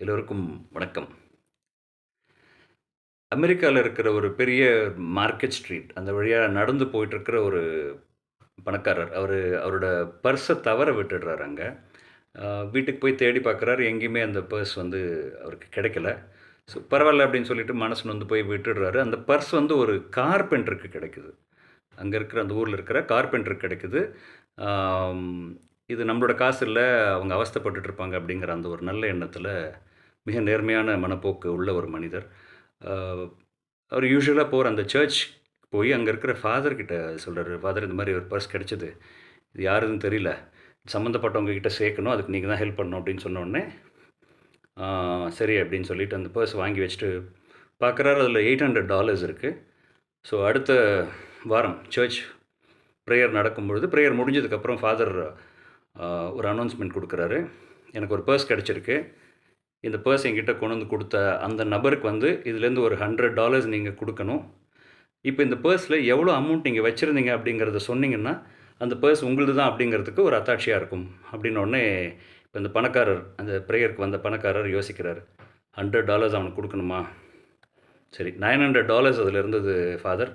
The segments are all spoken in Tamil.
எல்லோருக்கும் வணக்கம். அமெரிக்காவில் இருக்கிற ஒரு பெரிய மார்க்கெட் ஸ்ட்ரீட் அந்த வழியாக நடந்து போயிட்டுருக்கிற ஒரு பணக்காரர் அவர் அவரோட பர்ஸை தவற விட்டுடுறாரு அங்கே. வீட்டுக்கு போய் தேடி பார்க்குறாரு எங்கேயுமே அந்த பர்ஸ் வந்து அவருக்கு கிடைக்கல. ஸோ பரவாயில்ல அப்படின்னு சொல்லிட்டு மனசு வந்து போய் விட்டுடுறாரு. அந்த பர்ஸ் வந்து ஒரு கார்பெண்டருக்கு கிடைக்குது. அங்கே இருக்கிற அந்த ஊரில் இருக்கிற கார்பெண்டருக்கு கிடைக்குது. இது நம்மளோட காசு இல்லை அவங்க அவஸ்தைப்பட்டுட்டு இருப்பாங்க அப்படிங்கிற அந்த ஒரு நல்ல எண்ணத்தில் மிக நேர்மையான மனப்போக்கு உள்ள ஒரு மனிதர். அவர் யூஸ்வலாக போகிற அந்த சர்ச் போய் அங்கே இருக்கிற ஃபாதர் சொல்கிறார் ஃபாதர் இந்த மாதிரி ஒரு பர்ஸ் கிடச்சிது. இது யாருன்னு தெரியல. சம்மந்தப்பட்டவங்க கிட்ட சேர்க்கணும். அதுக்கு நீங்கள் தான் ஹெல்ப் பண்ணணும் அப்படின்னு சொன்னோடனே சரி அப்படின்னு சொல்லிட்டு அந்த பர்ஸ் வாங்கி வச்சுட்டு பார்க்குறாரு அதில் எயிட் ஹண்ட்ரட் டாலர்ஸ் இருக்குது ஸோ அடுத்த வாரம் சர்ச் ப்ரேயர் நடக்கும்பொழுது ப்ரேயர் முடிஞ்சதுக்கப்புறம் ஃபாதர் ஒரு அனௌன்ஸ்மெண்ட் கொடுக்குறாரு. எனக்கு ஒரு பர்ஸ் கிடச்சிருக்கு. இந்த பர்ஸ் என்கிட்ட கொண்டு வந்து கொடுத்த அந்த நபருக்கு வந்து இதுலேருந்து ஒரு ஹண்ட்ரட் டாலர்ஸ் நீங்கள் கொடுக்கணும். இப்போ இந்த பர்ஸில் எவ்வளோ அமௌண்ட் நீங்கள் வச்சுருந்தீங்க அப்படிங்கிறத சொன்னீங்கன்னா அந்த பர்ஸ் உங்களுது தான் அப்படிங்கிறதுக்கு ஒரு அத்தாட்சியாக இருக்கும். அப்படின்ன உடனே இப்போ இந்த பணக்காரர் அந்த ப்ரேயருக்கு வந்த பணக்காரர் யோசிக்கிறார். ஹண்ட்ரட் டாலர்ஸ் அவனுக்கு கொடுக்கணுமா? சரி நைன் ஹண்ட்ரட் டாலர்ஸ் அதில் இருந்தது ஃபாதர்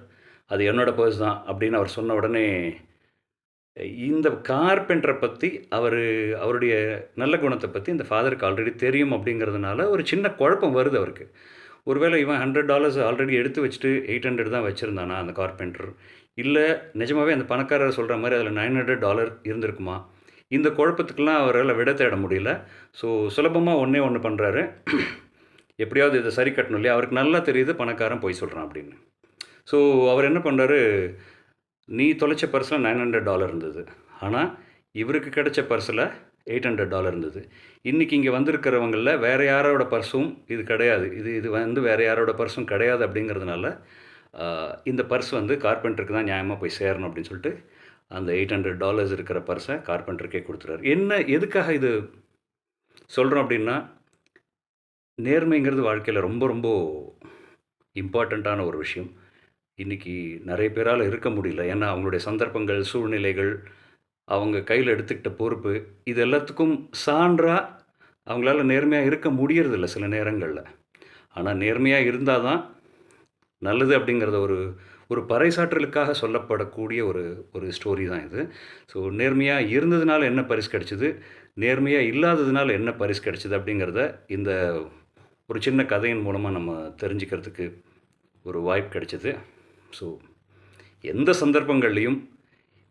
அது என்னோட பர்ஸ் தான் அப்படின்னு அவர் சொன்ன உடனே இந்த கார்பெண்டரை பற்றி அவர் அவருடைய நல்ல குணத்தை பற்றி இந்த ஃபாதருக்கு ஆல்ரெடி தெரியும் அப்படிங்கிறதுனால ஒரு சின்ன குழப்பம் வருது அவருக்கு. ஒருவேளை இவன் ஹண்ட்ரட் டாலர்ஸ் ஆல்ரெடி எடுத்து வச்சுட்டு எயிட் ஹண்ட்ரட் தான் வச்சுருந்தானா அந்த கார்பெண்டர்? இல்லை நிஜமாகவே அந்த பணக்காரர் சொல்கிற மாதிரி அதில் நைன் ஹண்ட்ரட் டாலர் இருந்திருக்குமா? இந்த குழப்பத்துக்கெல்லாம் அவரால் விட தேட முடியல. ஸோ சுலபமாக ஒன்றே ஒன்று பண்ணுறாரு எப்படியாவது இதை சரி கட்டணும் இல்லையா? அவருக்கு நல்லா தெரியுது பணக்காரன் போய் சொல்கிறான் அப்படின்னு. ஸோ அவர் என்ன பண்ணுறாரு நீ தொலைச்ச பர்ஸில் நைன் ஹண்ட்ரட் டாலர் இருந்தது. ஆனால் இவருக்கு கிடைச்ச பர்ஸில் எயிட் ஹண்ட்ரட் டாலர் இருந்தது. இன்றைக்கி இங்கே வந்திருக்கிறவங்களில் வேறு யாரோட பர்ஸும் இது கிடையாது. இது இது வந்து வேறு யாரோட பர்ஸும் கிடையாது அப்படிங்கிறதுனால இந்த பர்ஸ் வந்து கார்பெண்டருக்கு தான் நியாயமாக போய் சேரணும் அப்படின்னு சொல்லிட்டு அந்த எயிட் ஹண்ட்ரட் டாலர்ஸ் இருக்கிற பர்ஸை கார்பெண்டருக்கே கொடுத்துறாரு என்ன எதுக்காக இது சொல்கிறோம் அப்படின்னா நேர்மைங்கிறது வாழ்க்கையில் ரொம்ப ரொம்ப இம்பார்ட்டண்ட்டான ஒரு விஷயம். இன்றைக்கி நிறைய பேரால் இருக்க முடியல. ஏன்னா அவங்களுடைய சந்தர்ப்பங்கள் சூழ்நிலைகள் அவங்க கையில் எடுத்துக்கிட்ட பொறுப்பு இது எல்லாத்துக்கும் சான்றாக அவங்களால நேர்மையாக இருக்க முடியறதில்ல சில நேரங்களில். ஆனால் நேர்மையாக இருந்தால் தான் நல்லது அப்படிங்கிறத ஒரு ஒரு பறைசாற்றலுக்காக சொல்லப்படக்கூடிய ஒரு ஒரு ஸ்டோரி தான் இது. ஸோ நேர்மையாக இருந்ததுனால என்ன பரிசு கிடச்சிது? நேர்மையாக இல்லாததுனால என்ன பரிசு கிடச்சிது அப்படிங்கிறத இந்த ஒரு சின்ன கதையின் மூலமாக நம்ம தெரிஞ்சுக்கிறதுக்கு ஒரு வாய்ப்பு கிடைச்சிது. ஸோ எந்த சந்தர்ப்பங்கள்லையும்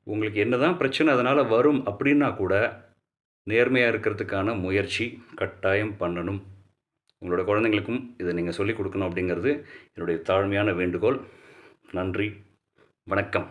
உங்களுக்கு என்ன தான் பிரச்சனை அதனால் வரும் அப்படின்னா கூட நேர்மையாக இருக்கிறதுக்கான முயற்சி கட்டாயம் பண்ணணும். உங்களோட குழந்தைங்களுக்கும் இதை நீங்கள் சொல்லிக் கொடுக்கணும் அப்படிங்கிறது என்னுடைய தாழ்மையான வேண்டுகோள். நன்றி. வணக்கம்.